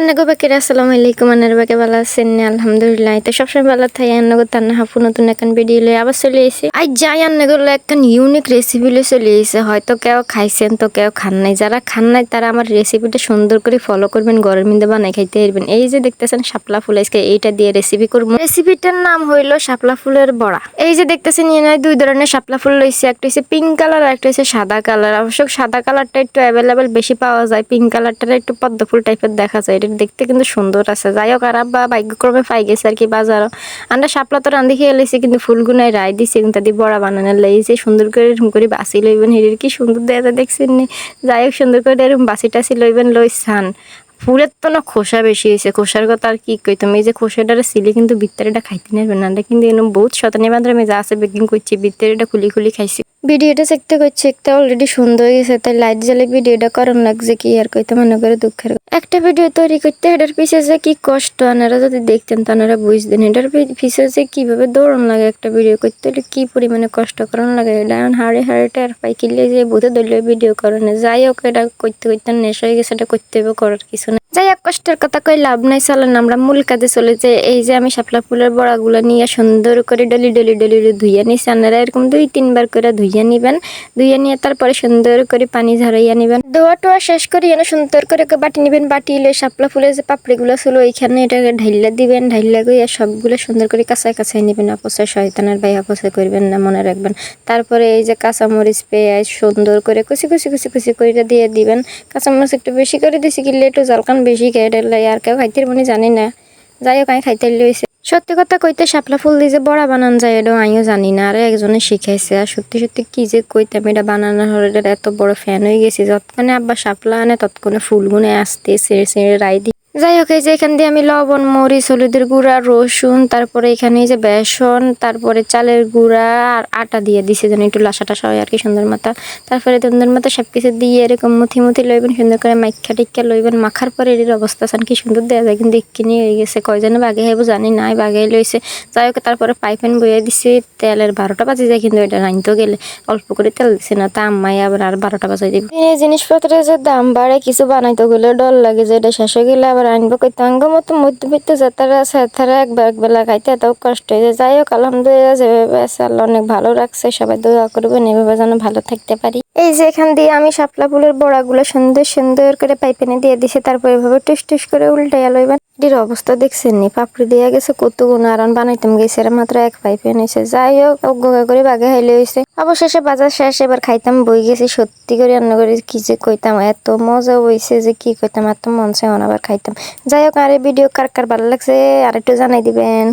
আন্নাগো বাকির, আসসালামু আলাইকুম। আন্নার বাকে ভালো আছেন? নি? আলহামদুলিল্লাহ। তো সবসময় ভালো থাই আন্নাগো তান্না হাফু নতুন এখন ভিডিও লই আবার চলে এসে আই যাই আন্নাগো একটা ইউনিক রেসিপি লই চলে এসে হয়তো কেউ খাইছেন, তো কেউ খান নাই। যারা খান নাই, তারা আমার রেসিপিটা সুন্দর করে ফলো করবেন ঘরের মধ্যে বানাই খাইতে পারবেন। এই যে দেখতেছেন, শাপলা ফুল, আজকে এইটা দিয়ে রেসিপি করব। রেসিপিটার নাম হইল শাপলা ফুলের বড়া। এই যে দেখতেছেন নিয়ে দুই ধরনের শাপলা ফুল লইছে। একটা হচ্ছে পিঙ্ক কালার আর একটা হচ্ছে সাদা কালার অবশ্য সাদা কালারটা একটু অ্যাভেলেবেল বেশি পাওয়া যায়। পিঙ্ক কালারটা একটু পদ্ম ফুল টাইপের দেখা যায়। দেখতে কিন্তু সুন্দর আছে। যাই হোক আর আব্বা ভাগ্যক্রমে পাই গেছে আর কি বাজারও। আমরা শাপলা তো রান্ধি খেয়ে লেছি কিন্তু ফুলগুনায় রায় দিছি, কিন্তু তাদের বড়া বানানোর লেগেছে সুন্দর করে এরকম করে বাসি লইবেন, হেরির কি সুন্দর দেয়া দেখছেন যাই হোক সুন্দর করে এরকম বাসি টাসি লইবেন লই সান ফুলের তো না খোসা বেশি হয়েছে। খোসার কথা আর কি কইতাম এই যে খোসাটারে সিলে কিন্তু ভিতরেটা খাইতে নেবেন না। কিন্তু এরকম বহুত শতানি বান্ধব আমি যা আছে বেকিং করছি ভিতরেটা খুলি খুলি খাইছি। ভিডিওটা চেকতে করছি একটা অলরেডি সুন্দর হয়ে গেছে, তাই লাইট জ্বালে ভিডিওটা করন লাগছে কি আর কইতে, মনে করে দুঃখের একটা ভিডিও তৈরি করতে, এটার পিছে যে কি কষ্ট, আনারা যদি দেখতেন তানারা বুঝতেন। এটার পিছে যে কীভাবে দৌড়ন লাগে একটা ভিডিও করতে হলে কি পরিমাণে কষ্ট করন লাগে, এটা হাড়ে হাড়ে টের পাই কিনলে যে বুধে দলীয় ভিডিও করেন যাই হোক, এটা করতে করতে নেশা হয়ে গেছে, এটা করতে হবে করার কিছু না যাই হোক কষ্টের কথা কই লাভ নাই চলেন আমরা মূল কাজে চলে যে এই যে আমি শাপলা ফুলের বড়াগুলো নিয়ে সুন্দর করে ডলি ডলি ডলি ধুইয়া নিছি আপনারা এরকম দুই তিনবার করে ধুইয়া নিবেন ধুইয়া নিয়ে তারপরে সুন্দর করে পানি ঝরাইয়া নিবেন ধোয়া টোয়া শেষ করে এনে সুন্দর করে বাটি নিবেন বাটি এলে শাপলা ফুলের যে পাপড়িগুলো ছিল ওইখানে এটাকে ঢাইলা দিবেন ঢাইলা গিয়ে সবগুলো সুন্দর করে কাঁচায় কাঁচায় নিবেন অপচয় শয়তানের ভাই অপচয় করবেন না মনে রাখবেন তারপরে এই যে কাঁচামরিচ পেঁয়াজ সুন্দর করে কুচি কুচি কুচি কুচি করে দিয়ে দিবেন কাঁচামরিচ একটু বেশি করে দিছি কিনলে একটু জলকান বেশি খেয়ে আর কেউ খাইতে মনে জানি না। যাই হোক আমি খাইতে লইছে সত্যি কথা কইতে শাপলা ফুল দিয়ে যে বড়া বানান যায় এটা আমিও জানি না। আর একজনে শিখাইছে আর সত্যি সত্যি কি যে কইতাম এটা বানানোর হলে এত বড় ফ্যান হয়ে গেছি। যতক্ষণে আব্বা শাপলা আনে ততক্ষণে ফুলগুনে আসতে ছেড়ে ছেড়ে রাই দিই যাই হোক, এই যে এখান দিয়ে আমি লবণ, মরিচ, হলুদের গুঁড়া, রসুন, তারপরে এখানে এই যে বেসন, তারপরে চালের গুঁড়া আর আটা দিয়ে দিছে যেন একটু লাসা টাসা হয় আর কি সুন্দর মাথা তারপরে সুন্দর মাথা সব কিছু দিয়ে এরকম মুথি মুথি লইবেন, সুন্দর করে মাইখা টিক্কা লইবেন, মাখার পরে এর অবস্থা সান কি সুন্দর দেওয়া যায়, কিন্তু এক্ষিনি হয়ে গেছে। কয়জনে বাগে খাইব জানি নাই বাগে লইছে। যাই হোক, তারপরে পাইপেন বইয়ে দিছে, তেলের বারোটা বাজে যায়, কিন্তু এটা রাইনতে গেলে। অল্প করে তেল দিছে না, তা আম্মাই আবার আর বারোটা বাজাই দিব। এই জিনিসপত্রের যে দাম বাড়ে, কিছু বানাইতে গেলে ডর লাগে যে এটা শেষ হয়ে গেলে আবার আনব কিন্তু আঙ্গ মতো মধ্যবিত্ত যাতারা আছে তারা একবার একবেলা খাইতে এত কষ্ট হয়ে যায় যাই হোক, আলহামদুলিল্লাহ, যেভাবে আছে, আল্লাহ অনেক ভালো রাখছে, সবাই দোয়া করবেন, এভাবে যেন ভালো থাকতে পারি। এই যে এখান দিয়ে আমি শাপলা ফুলের বড়াগুলো সুন্দর সুন্দর করে পাইপেনে দিয়ে দিছি, তারপর এভাবে টুস টুস করে উল্টে লইবেন। এটির অবস্থা দেখছেন নি? পাপড়ি দিয়া গেছে, কত গুণ আর বানাইতাম, গেছে মাত্র এক পাইপে এনেছে। যাই হোক, অজ্ঞা করে বাগে হাইলে হয়েছে অবশেষে বাজার শেষ, এবার খাইতাম, বই গেছি, সত্যি করে অন্য করে কি যে কইতাম, এত মজা হয়েছে যে কি কইতাম, এত মন চাই আবার খাইতাম। যাই হোক, আর ভিডিও কার কার ভালো লাগছে, আর একটু জানাই দিবেন।